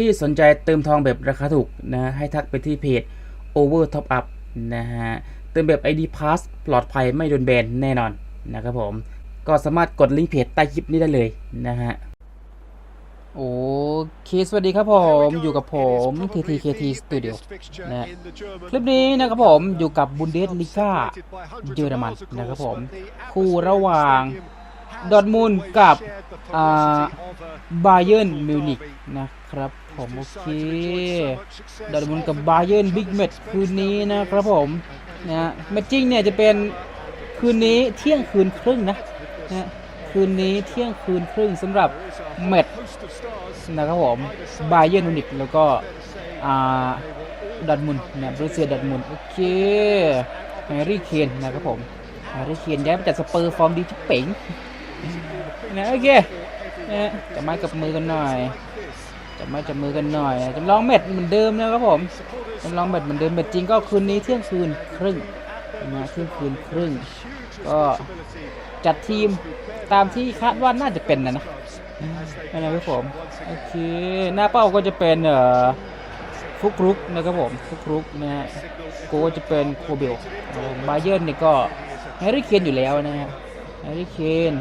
ที่สนใจเติมทองแบบราคาถูกนะให้ทักไปที่เพจ Over Top Up นะฮะเติมแบบ ID Pass ปลอดภัยไม่โดนแบนแน่นอนนะครับผมก็สามารถกดลิงก์เพจใต้คลิปนี้ได้เลยนะฮะโอเคสวัสดีครับผมอยู่กับผม TTKT Studio นะฮะคลิปนี้นะครับผมอยู่กับบุนเดสลิก้าเยอรมันนะครับผม คู่ระหว่างดอร์ทมุนกับอ่าบาเยิร์นมิวนิกนะครับ ผมโอเคดอร์มุนกับบาเยิร์นบิ๊กแมตช์คืนนี้นะครับผมนะแมตช์จริงเนี่ยจะเป็นคืนนี้เที่ยงคืนครึ่งนะนะคืนนี้เที่ยงคืนครึ่งสำหรับแมตช์นะครับผมบาเยิร์นมินิกแล้วก็ดอร์มุนเนี่ยบรูเซียดอร์มุนโอเคแฮร์รี่เคนนะครับผมแฮร์รี่เคนย้ายมาจากสเปอร์ฟอร์มดีชิบเป๋งนะโอเคนะจับไม้กับมือกันหน่อย จับม้จับมือกันหน่อยจำลองเม็ดเหมือนเดิมนะครับผมจำลองเม็ดเหมือนเดิมเม็ดจริงก็คืนนี้เที่ยงคืนครึ่งนะเที่ยงคืนครึ่ง ก็จัดทีมตามที่คาดว่าน่าจะเป็นนะนะนะครับผมโอเคหน้าเป้าก็จะเป็นเอ่อฟุกรุกนะครับผมฟุกรุกนะฮะโกจะเป็นโคเบลบาเยิร์นนี่ก็แฮร์รี่เคนอยู่แล้วนะฮะแฮร์รี่เคน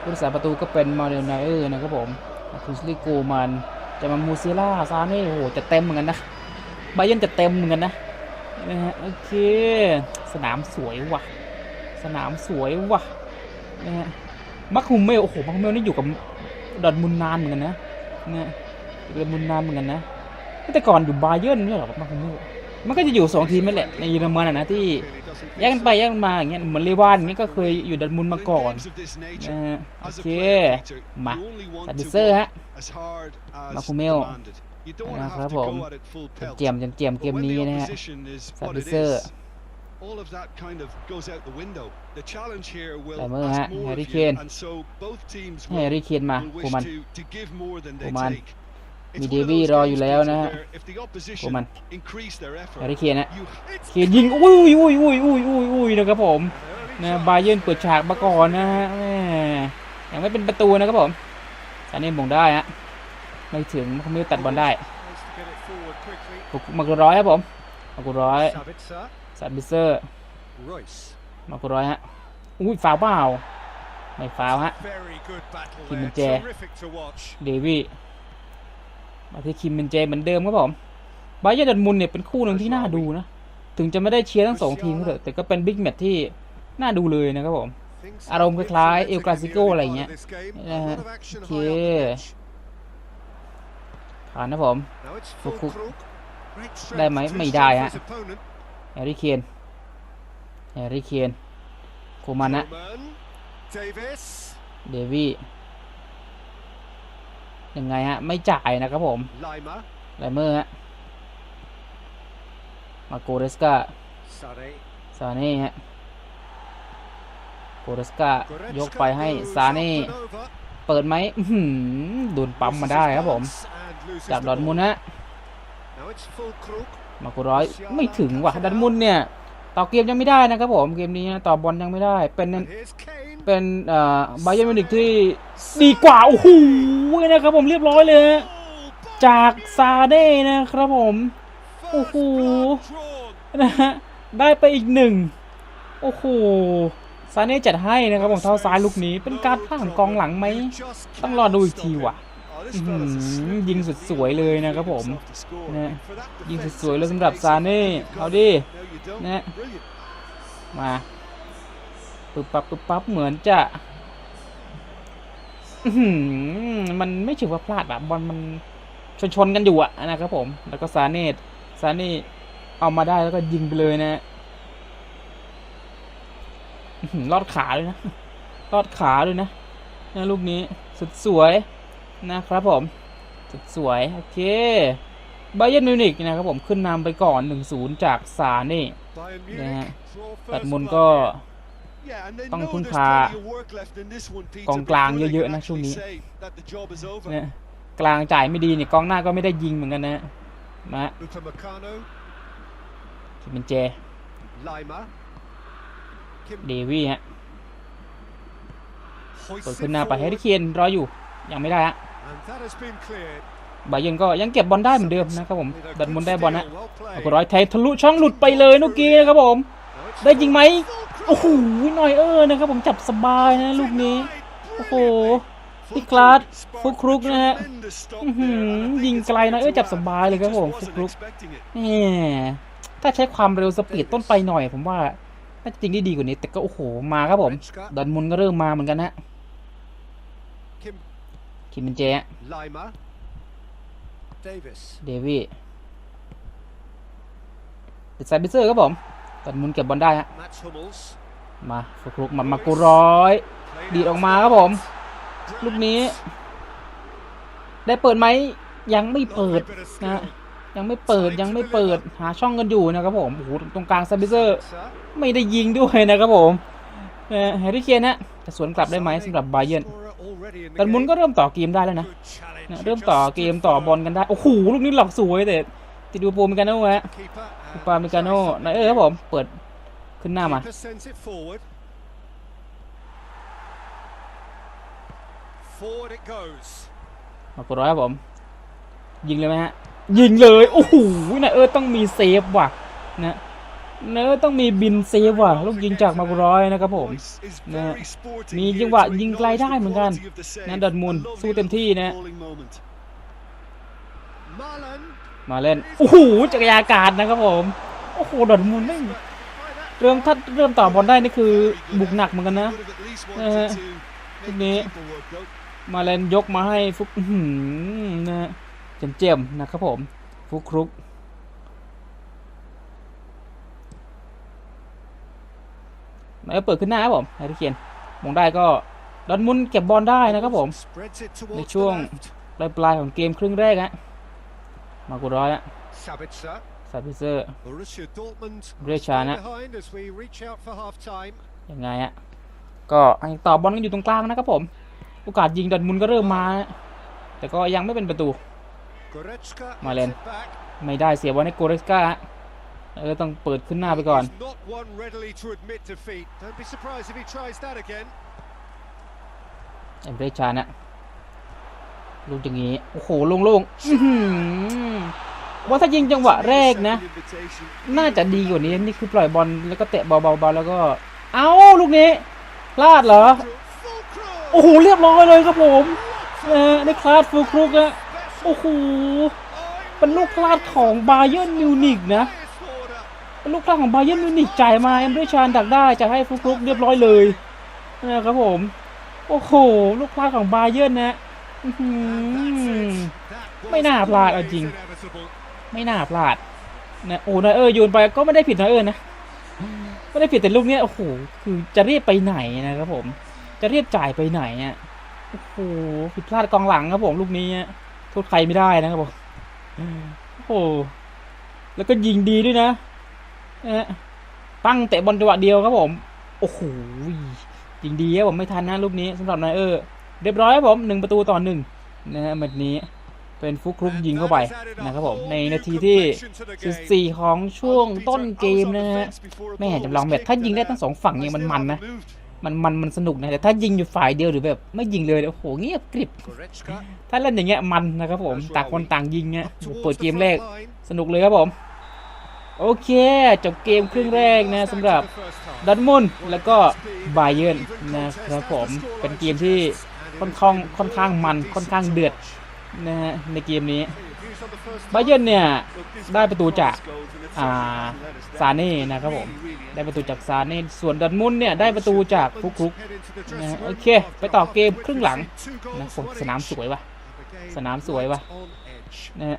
ผู้รักษาประตูก็เป็นมาเดลไนเออร์นะครับผมคุสลิโกมัน จะมามูซิล่าซาเน่โอ้โหจะเต็มเหมือนกันนะบาเยนจะเต็มเหมือนกันนะนะฮะโอเค สนามสวยว่ะ สนามสวยว่ะนะฮะมักคุมเมลโอ้โหมักคุมเมลนี่อยู่กับดอร์ทมุนนานเหมือนกันนะเนี่ยอยู่กัดอร์ทมุนนานเหมือนกันนะแต่ก่อนอยู่บาเยิร์นไม่ใช่หรอมักคุมเมลมันก็จะอยู่สองทีมนั่นแหละในเยอรมันอะนะที่แยกกันไปแยกกันมาอย่างเงี้ยเหมือนเลวานอย่างเงี้ยก็เคยอยู่ดอร์ทมุนมาก่อนนะฮะโอเคมาซันดิเซอร์ฮะ มาคูเมลนะครับผมเจียมเจียมเกมนี้นะฮะซันดิเซอร์แต่เมื่อฮะแฮร์รี่เคนให้แฮร์รี่เคนมากูกูมัมันนกูมันมีมีเดเดวี่วี่รรออออยู่ยู่แล้แล้ววนะนะฮะฮะกูกูมัมันนแฮแฮร์ร์รี่รี่เคนเคนนะนะเขียนยิงอุ้ยอุ้ยอุ้ยอุ้ยอุ้ยอุ้ยนะครับผมนะบาเยิร์นเปิดฉากมาก่อนนะฮะแม่ยังไม่เป็นประตูนะครับผม ซาเน่มงได้ฮะไม่ถึงเขาไม่ตัดบอลได้มากุร้อยครับผมมากุร้อยซันดิเซอร์มากุร้อยฮะอุ้ยฟาวเปล่าไม่ฟาวฮะคิมมินเจเดวี่มาที่คิมเบนเจเหมือนเดิมครับผมบาเยอร์ดันมุนเนี่ยเป็นคู่หนึ่งที่น่าดูนะ ถึงจะไม่ได้เชียร์ทั้งสองทีมก็เถอะแต่ก็เป็นบิ๊กแมตช์ที่น่าดูเลยนะครับผม อารมณ์คล้ายๆเอลกราซิโกอะไรเงี้ยนะนะฮะฮะโอโอเคเคผ่านนะผมฟุกฟุกได้ได้ไหไหมมไม่ไม่ได้ได้ฮะฮะแฮร์รี่เคนแฮร์รี่เคนโคมันนะเดวี่ยังไงฮะ ไม่จ่ายนะครับผมไลเมอร์ฮะ มาโกเรสกาซาเน่ฮะ โกเรสกายกไปให้ซาเน่เปิดไหมอื้อหือโดนปั๊มมาได้ครับผม จากดอร์ทมุนด์ฮะมาโกร้อยไม่ถึงว่ะดอร์ทมุนด์เนี่ยต่อเกมยังไม่ได้นะครับผมเกมนี้นะต่อบอลยังไม่ได้ เป็นเป็นเอ่อบาเยอร์มิวนิกที่ดีกว่าโอ้โหนะครับผมเรียบร้อยเลยฮะจากซาเด้นะครับผมโอ้โหนะฮะได้ไปอีกหนึ่งโอ้โห ซาเน่จัดให้นะครับผมเท้าซ้ายลูกนี้เป็นการพลาดของกองหลังไหมต้องรอดูอีกทีว่ะยิงสุดสวยเลยนะครับผมนะยิงสุดสวยเลยสำหรับซาเน่เอาดินะมาปึ๊บปั๊บปึ๊บปั๊บเหมือนจะมันไม่ถือว่าพลาดอะบอลมันชนชนๆกันอยู่อะนะครับผม แล้วก็ซาเน่ซาเน่เอามาได้แล้วก็ยิงไปเลยนะ ลอดขาเลยนะลอดขาเลยนะนะลูกนี้สุดสวยนะครับผม สุดสวย โอเคบาเย r n นมิวนิกนะครับผมขึ้นนำไปก่อน 1-0 จากซาเน่นะฮะตัตัดดมุมุนนก็ก็ต้ต้อองงพึ่พึ่งงพาพากกอองงกกลาลางงเยเยอะอะๆๆนะนะช่ช่ววงงนี้นี้เนี่ยกลางจ่ายไม่ดีเนี่ยกองหน้าก็ไม่ได้ยิงเหมือนกันนะมาคิมเป็นเจ เดวี่ฮะเปิดขึ้นหน้าไปแฮร์รี่เคนรออยู่ยังไม่ได้ฮะบาเยิร์นก็ยังเก็บบอลได้เหมือนเดิมนะครับผมดันมุนได้บอลนะเอาก็ร้อยแทงทะลุช่องหลุดไปเลยเมื่อกี้นะครับผม ได้จริงไหมโอ้โหหน่อยเออนะครับผมจับสบายนะลูกนี้โอ้โหพี่คลาสฟุกครุกนะฮะอื้อหือยิงไกลนะเออจับสบายเลยครับผมฟุกครุกแหมถ้าใช้ความเร็วสปีดต้นไปหน่อยผมว่า น่าจะจริงได้ดีกว่านี้ แต่ก็โอ้โห มาครับผมดันมุนก็เริ่มมาเหมือนกันนะ Kim คิมเบนเจฮะ Lima Davis เดวี่เดซายบิเซอร์ครับผมดันมุนเก็บบอลได้ฮะ Mats Hummels มาฟุกครุกมามากูร้อย ดีดออกมาครับผม ลูกนี้ ได้เปิดไหม ยังไม่เปิดนะ ยังไม่เปิดยังไม่เปิดหาช่องกันอยู่นะครับผมโอ้โหตรงกลางซับบิเซอร์ไม่ได้ยิงด้วยนะครับผมเออแฮร์รี่เคนนะจะสวนกลับได้ไหมสำหรับบาเยิร์นดันมุนก็เริ่มต่อเกมได้แล้วนะนะเริ่มต่อเกมต่อบอลกันได้ โอ้โหลูกนี้หลอกสวยแต่ติดดูโปรเมกาโน่ฮะดูปาเมกาโน่นายเออครับผมเปิดขึ้นหน้ามา sends it forward. Forward it goes. มากดร้อยครับผม ยิงเลยไหมฮะ ยิงเลยโอ้โหนายเออต้องมีเซฟว่ะนะนายเออต้องมีบินเซฟว่ะลูกยิงจากมากร้อยนะครับผมนะมีจังหวะยิงไกลได้เหมือนกันนะดัดมุนสู้เต็มที่นะมาเล่นโอ้โหจักรยานกาศนะครับผมโอ้โหดอดมุนไม่เริ่มถ้าเริ่มต่อบอลได้นี่คือบุกหนักเหมือนกันนะ would have at least Uh, wanted to lúc make này- the keeper work though. มาเล่นยกมาให้ฟุกอื้อหือนะ เจียมเจียมๆนะครับผมฟุกครุกมาเปิดขึ้นหน้าครับผมแฮร์รี่เคนมองได้ก็ดอนมุนเก็บบอลได้นะครับผม ในช่วงปลายปลายของเกมครึ่งแรกฮะมากูร้อยฮะซาบิเซอร์ Borussia Dortmund Brecha still นะยังไงฮะก็ยังต่อบอลกันอยู่ตรงกลางนะครับผม โอกาสยิงดอนมุนก็เริ่มมา แต่ก็ยังไม่เป็นประตู Goretzka Malen. gets it back. ไม่ได้เสียบอลให้โกเรสกาฮะเออต้องเปิดขึ้นหน้าไปก่อน He's not one readily to admit defeat. Don't be surprised if he tries that again. เอ็มเบรชานะลูกอย่างงี้ โอ้โหโล่งๆอื้อหือว่าถ้ายิงจังหวะแรกนะ Second invitation. น่าจะดีกว่านี้นี่คือปล่อยบอลแล้วก็เตะเบาๆๆแล้วก็ เอ้าลูกนี้พลาดเหรอ Fulcrum! โอ้โหเรียบร้อยเลยครับผมเออในคลาสฟูลครุกอะ โอ้โหเป็นลูกพลาดของบาเยิร์นมิวนิกนะเป็นลูกพลาดของบาเยิร์นมิวนิกจ่ายมาเอ็มเบรชานดักได้จะให้ฟุกลุกเรียบร้อยเลยนะครับผม โอ้โห ลูกพลาดของบาเยิร์นนะไม่น่าพลาดเอาจริง ไม่น่าพลาดนะโอ้นายเออโยนไปก็ไม่ได้ผิดนายเออนะไม่ได้ผิดแต่ลูกเนี้ยโอ้โหคือจะเรียบไปไหนนะครับผม จะเรียบจ่ายไปไหนอะโอ้โหผิดพลาดกองหลังครับผมลูกนี้ ทษใครไม่ได้นะครับผมโอ้โหแล้วก็ยิงดีด้วยนะนะฮะปั้งเตะบอลจังหวะเดียวครับผม โอ้โหยิงดีครับผมไม่ทันนะลูกนี้สำหรับนายเออเรียบร้อยครับผมหนึ่งประตูต่อหนึ่งนะฮะแมตช์นี้เป็นฟุกครุกยิงเข้าไปนะครับผมในนาทีที่ 14 ของช่วงต้นเกมนะฮะแม่เห็นจำลองแบบถ้ายิงได้ทั้งสองฝั่งยังมันมันๆนะ มันมันมันสนุกนะแต่ถ้ายิงอยู่ฝ่ายเดียวหรือแบบ ไม่ยิงเลยโอ้โหเงียบกริบ Goretzka ถ้าเล่นอย่างเงี้ยมันนะครับผมต่างคนต่างยิงเงี้ย up towards เปิด the เกม front แรก line. สนุกเลยครับผม โอเคจบเกมครึ่งแรกนะสำหรับ The first half. ดอร์ทมุนด์แล้วก็บาเยิร์นนะครับผมเป็นเกมที่ค่อนข้างค่อนข้างมันค่อนข้างเดือดนะฮะในเกมนี้ Views on the first บาเยิร์นเนี่ย Look, this ได้ประตูจาก goals and it's อ่า something that let us down. ซาเน่นะครับผม Really, really ได้ประตูจากซาเน่ส่วนดอร์ทมุนด์เนี่ยได้ประตูจากฟุกฟุก Head into the นะ dressing ฮะ room โอเค after ไปต่อ half เกมครึ่งหลัง Two goals, นะผม one สนาม each. สวยว่ะ The game สนามสวยว่ะ right on edge. นะฮะ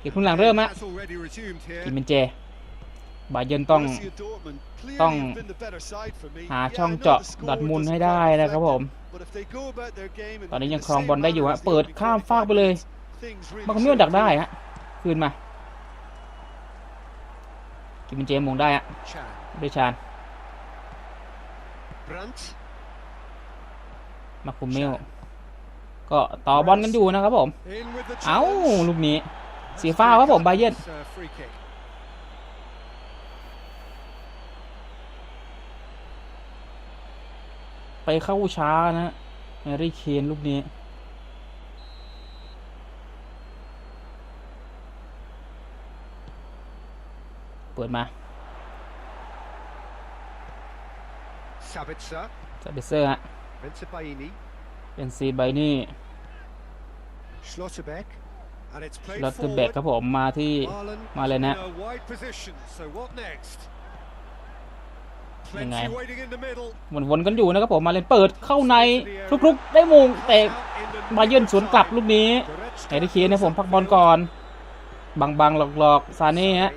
เกมครึ่งหลังเริ่มฮะ That's already resumed here. กินเป็นเจบาเยิร์นต้อง Borussia Dortmund clearly ต้อง have been the better side for me. หา Yeah, ช่อง I know เจาะ the score ดอดมุน doesn't ให้ได้ quite นะครับผม reflect it, but if they go about their game in ตอนนี้ยัง the ครอง same บอลได้อยู่ manner ฮะ as the เปิด opening ข้าม45ฟากไปเลย minutes, things really มันก็ไม่ยอมดักได้ should ฮะคืนมากินเป็นเจมงได้ฮะ improve. Chan. ด้วยชาญ Brandt. มาคุมเมลก็ต่อบอลกันอยู่นะครับผม In with the เอ้า challenge. ลูกนี้เสียฟ้าวครับผมบาเยิร์น It's a free kick. ไปเข้าช้านะแฮร์รี่เคนลูกนี้ เปิดมา Sabitzer, ซาเบเซอร์ฮะ Benzabaini, เป็นซีไบนี่ Schlotterbeck, and it's played ลอตเตอร์แบก forward. ครับผมมาที่ Marlon มาเลยนะ in a wide position. So what next? ยังไง Plenty waiting in the middle. วนๆกันอยู่นะครับผมมาเลนเปิดเข้าในลุกๆได้มงแต่ Out in the มาเยือนสวนกลับลูกนี้ Goretzka แฮร์รี่เคนนะผมพักบอลก่อนบังๆหลอกๆซาเน่ฮะ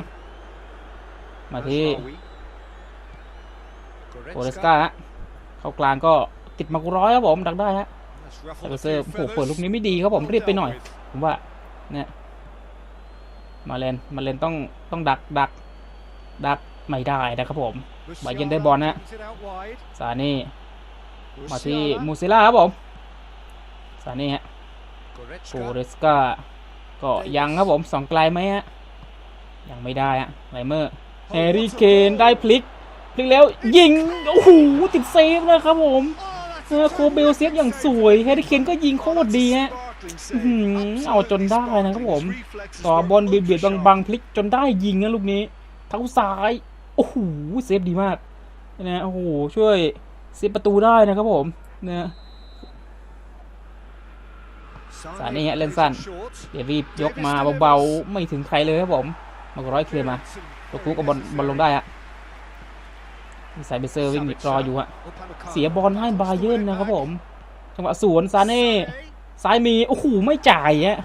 มาที่ Mazraoui. โอเรสกาฮะเข้ากลางก็ติดมากุร้อยครับผมดักได้ฮะ That's ซา ruffled เบ a เซอร์ few โอ้โหเปิดลูก feathers. นี้ไม่ดีครับผม Well รีบไปหน่อย dealt with. ผมว่าเนี่ยมาเลนมาเลนต้องต้องดักดักดักไม่ได้นะครับผมบาเยิร์นได้บอลนะ Musiala brings it out wide. ซาเน่มาที่ Musiala, มูซิล่าครับผมซาเน่ฮะ Goretzka, โกเรสกาก็ยังครับผมสองไกลไหมฮะยังไม่ได้ฮะไลเมอร์ แฮร์รี่เคนได้พลิก พลิกแล้วยิง โอ้โห ติดเซฟนะครับผมโคเบลเซฟอย่างสวยแฮร์รี่เคนก็ยิงโคตรดีฮะเอาจนได้นะครับผม ต่อบอลเบียดเบียดบางๆพลิกจนได้ยิงนะลูกนี้ เท้าซ้าย โอ้โห เซฟดีมากนะโอ้โห ช่วยเซฟประตูได้นะครับผมนะสานี่ฮะเล่นสั้น เดวียกมาเบาๆ ไม่ถึงใครเลยครับผม มาร้อยเคลียร์มา ตัวคุกกับบอลบอลลงได้ฮะมีสายเบเซอร์วิ่งรออยู่ฮะเสียบอลให้บาเยิร์นนะครับผมจังหวะสวนซาเน่ซ้ายมีโอ้โหไม่จ่ายฮะ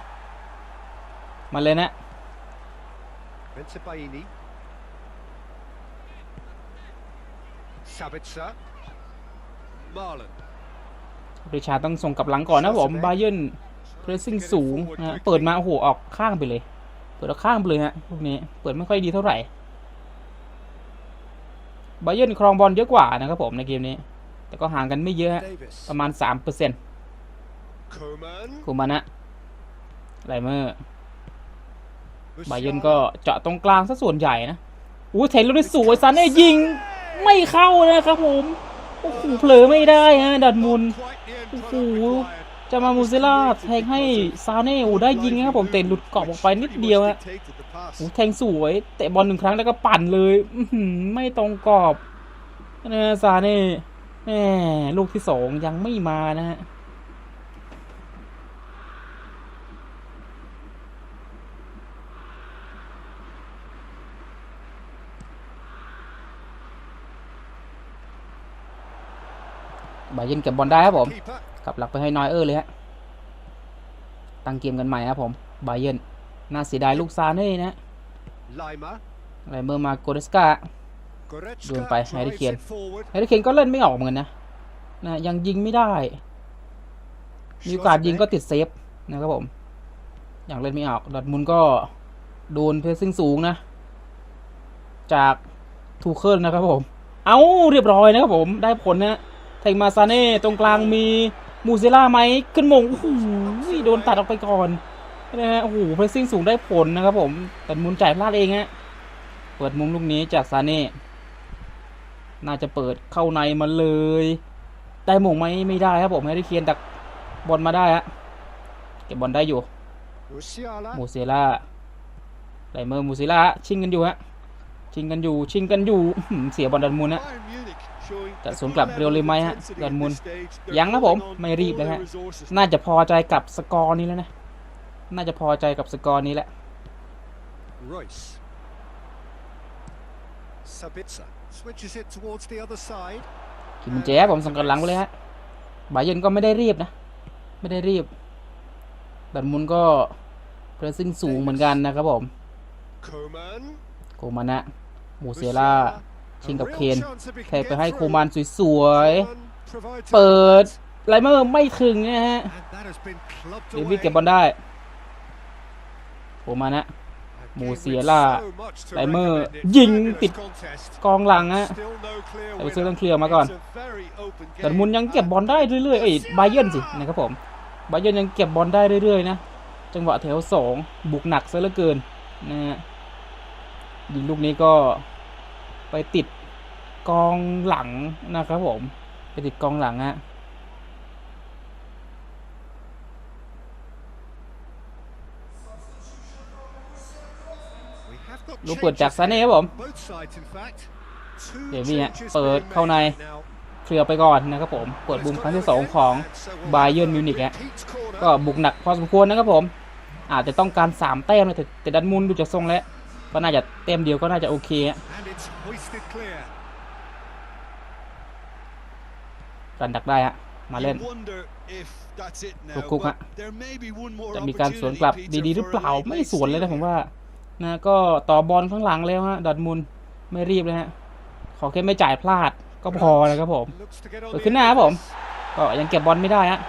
มาเลยนะ Benzabaini. Sabitzer. Marlon. ปริชาต้องส่งกลับหลังก่อนนะผมบาเยิร์นเพรสซิ่งสูงนะฮะเปิดมาโอ้โหออกข้างไปเลย เปิดข้างไปเลยฮะลูกนี้เปิดไม่ค่อยดีเท่าไหร่บาเยิร์นครองบอลเยอะกว่านะครับผมในเกมนี้ แต่ก็ห่างกันไม่เยอะประมาณ3%เปอร์เซ็นต์คูมานะไลเมอร์บาเยิร์นก็เจาะตรงกลางซะส่วนใหญ่นะอู้เทนลูกนี้สวยซาเน่ยิงไม่เข้านะครับผมโอ้โหเผลอไม่ได้ฮะดัดมุนโอ้โห จะมามูซิล่าแทงให้ซาเน่โอ้ได้ยิงนะครับผมเตะหลุดกรอบออกไปนิดเดียวฮะ Dictated the pass. โอ้แทงสวยเตะบอลหนึ่งครั้งแล้วก็ปั่นเลยอื้อหือไม่ตรงกรอบนะซาเน่แหมลูกที่สองยังไม่มานะฮะบาเยิร์นเก็บบอลได้ครับผม Keeper. กลับหลักไปให้นอยเออร์เลยฮะ ตั้งเกมกันใหม่ครับผม บาเยิร์นน่าเสียดายลูกซาเน่นะ Lima. อะไรเมื่อมาโกเรสกา Goretzka Đường phải, drives Harry Kane. it forward. แฮร์รี่เคนก็เล่นไม่ออกเหมือนกันนะนะยังยิงไม่ได้ มีโอกาสยิงก็ติดเซฟนะครับผม อย่างเล่นไม่ออกดอร์ทมุนด์ก็โดนเพรสซิ่งสูงนะ จากทูเคิลนะครับผม เอาเรียบร้อยนะครับผม ได้ผลนะแทงมาซาเน่ตรงกลางมี มูเซล่าไหมขึ้นมงโอ้โหโดนตัดออกไปก่อนนะฮะโอ้โหเพรสซิ่งสูงได้ผลนะครับผมแต่มุนจ่ายพลาดเองฮะเปิดมุมลูกนี้จากซาเน่น่าจะเปิดเข้าในมาเลย ได้มงไหมไม่ได้ครับผมแฮร์รี่เคนดักบอลมาได้ฮะเก็บบอลได้อยู่มูเซล่าไลเมอร์มูเซล่าชิงกันอยู่ฮะชิงกันอยู่ชิงกันอยู่เสียบอลดันมูลนะ Bayern Munich showing จะ a สวน good กลับ level เร็วเลยไหม of ฮะ intensity ดอน at มุน this stage. They're ยังครับผม calling on ไม่รีบ all เลย their ฮะ resources. น่าจะพอใจกับสกอร์นี้แล้วนะน่าจะพอใจกับสกอร์นี้แหละ Royce. Sabitzer switches it towards the other side. กิมมินเจ๊ผมส่งกันหลังไปเลยฮะบาเยร์นก็ไม่ได้รีบนะ ไม่ได้รีบดันมุนก็เพรสซิ่งสูงเหมือนกันนะครับผม Koeman. โคมานะ มูเซล่า Musiala. ชิงกับ A เคน real chance if he แท can งไป get ให้โค through. มานสวย Koeman provides ๆเปิด an ไลเมอร์ไม่ถึงนะฮะ And that has been clubbed เดวิด away. เก็บบอลได้โคมานะ And Mo gave Siala. so much to Laimer. recommend it. ยิง Fabulous ติด contest. กองหลังฮะ Still no clear แต่ไปซื้อ winner. ต้องเคลียร์มาก่อน It's a very open แต่ game. มุนยังเก็บบอลได้เรื่อยๆเอ้ยบาเยิร์นสินะครับผมบาเยิร์นยังเก็บบอลได้เรื่อยๆนะจังหวะแถวสองบุกหนักซะเหลือเกินนะฮะยิงลูกนี้ก็ ไปติดกองหลังนะครับผมไปติดกองหลังฮะลูกเปิดจากซาเน่ครับผมเดี๋ยวนี่ฮะเปิดเข้าในเคลียร์ไปก่อนนะครับผมเปิดบูมครั้งที่ 2 ของบาเยิร์นมิวนิกฮะก็บุกหนักพอสมควรนะครับผม อาจจะต้องการ 3 แต้มนะแต่แต่ดันมุนดูจากทรงแล้ว ก็น่าจะเต็มเดียวก็น่าจะโอเคฮะ And it's hoisted clear. รันดักได้ฮะมาเล่น You wonder if that's it now, คุกๆ but ฮะ there may be one more จะมีการสวนกลับ opportunity, ดีๆห Peter, รือเปล่า for a late ไม่สวนเลยนะ steal ผมว่านะก็ต่อบอลข้างหลังแล้วฮะดันมุนไม่รีบเลยฮะขอแค่ไม่จ่ายพลาดก็พอนะครับผม Looks to get on เปิด the ขึ้นห end น้าค of รับผม this. ก็ยังเก็บบอลไม่ได้ฮะ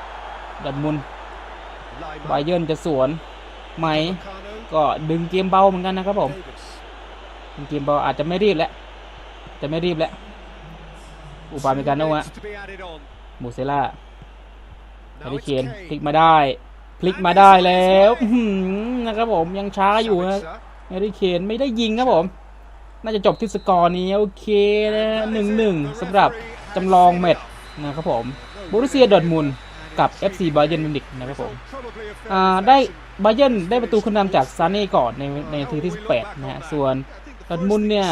ดันมุน Lima, ไบเยิร์นจะสวนไหม Upamecano, ก็ดึงเกมเบาเหมือนกันนะครับผม Davis. ดึง เกมเบาอาจจะไม่รีบแล้วจะไม่รีบแล้วอุปาเมกาโนะฮะมูเซล่าแฮร์รี่เคนพลิกมาได้พลิกมาได้แล้วนะครับผมยังช้าอยู่นะแฮร์รี่เคนไม่ได้ยิงครับผม น่าจะจบที่สกอร์นี้โอเคนะหนึ่งหนึ่งสำหรับจำลองแมตช์นะครับผมบรูเซียดอทมุนกับ FC บาเยิร์นมิวนิกนะครับผมได้บาเยนได้ประตูขึ้นนำจากซาเน่ก่อนในในทีที่ 18 นะฮะ ส่วน ดอทมุนเนี่ย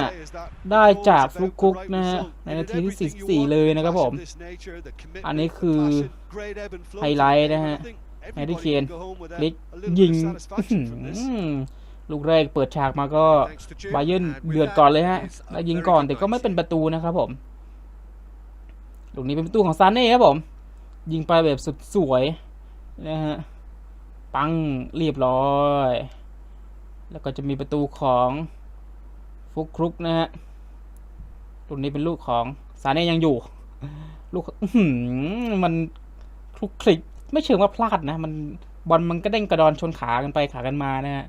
ได้จากฟลุกคุกนะฮะในนาทีที่ 44 เลยนะครับผม อันนี้คือไฮไลท์นะฮะแฮร์รี่เคนลิกยิงลูกแรกเปิดฉากมาก็บาเยนเดือดก่อนเลยฮะแล้วยิงก่อนแต่ก็ไม่เป็นประตูนะครับผมลูกนี้เป็นประตูของซานเน่ครับผม ยิงไปแบบสุดสวยนะฮะปังเรียบร้อย แล้วก็จะมีประตูของ ฟุกครุกนะฮะลูกนี้เป็นลูกของซาเน่ยังอยู่ ลูกมันคลุกคลิกไม่เชิงว่าพลาดนะ มันบอลมันก็เด้งกระดอนชนขากันไปขากันมานะฮะ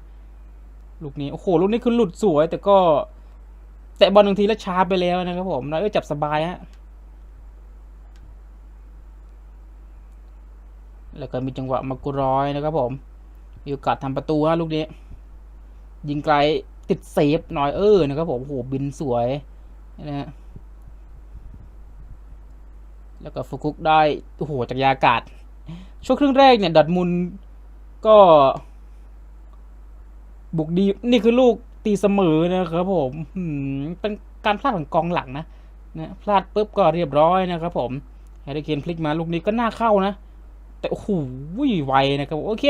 ลูกนี้โอ้โหลูกนี้คือหลุดสวย แต่ก็แตะบอลหนึ่งทีแล้วช้าไปแล้วนะครับผมแล้วเออจับสบายฮะแล้วก็มีจังหวะมากุร้อยนะครับผมมีโอกาสทำประตูฮะลูกนี้ ยิงไกล ติดเซฟหน่อยเออนะครับผมโอ้โหบินสวยนะฮะแล้วก็ฟุกุกได้โอ้โหจากยาอากาศ ช่วงครึ่งแรกเนี่ยดอร์ทมุนก็ บุกดี นี่คือลูกตีเสมอนะครับผมเป็นการพลาดของกองหลังนะนะพลาดปุ๊บก็เรียบร้อยนะครับผมแฮร์รี่เคนพลิกมาลูกนี้ก็น่าเข้านะ แต่โอ้โหไวนะครับ โอเค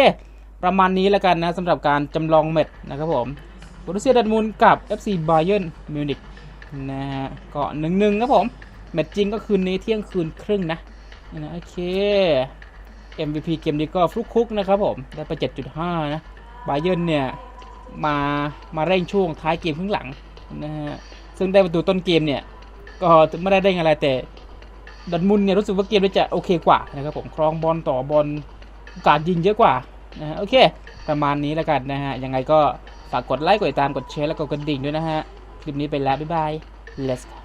ประมาณนี้แล้วกันนะสำหรับการจำลองแมตช์นะครับผม บรูเซียดอร์ทมุนกับ FC Bayern Munich นะฮะก็หนึ่งหนึ่งครับผม แมตช์จริงก็คืนนี้เที่ยงคืนครึ่งนะนะโอเค MVP เกมนี้ก็ฟลุกคุกนะครับผม ได้ไป 7.5 นะบาเยิร์นเนี่ย มามาเร่งช่วงท้ายเกมครึ่งหลังนะฮะซึ่งได้ประตูต้นเกมเนี่ย ก็ไม่ได้เร่งอะไรแต่ดอร์ทมุนเนี่ยรู้สึกว่าเกมนี้จะโอเคกว่านะครับผมครองบอลต่อบอลโอกาสยิงเยอะกว่านะฮะโอเค ประมาณนี้แล้วกันนะฮะยังไงก็ ฝากกดไลค์กดติดตามกดแชร์แล้วก็กดกระดิ่งด้วยนะฮะ คลิปนี้ไปแล้ว บ๊ายบาย let's go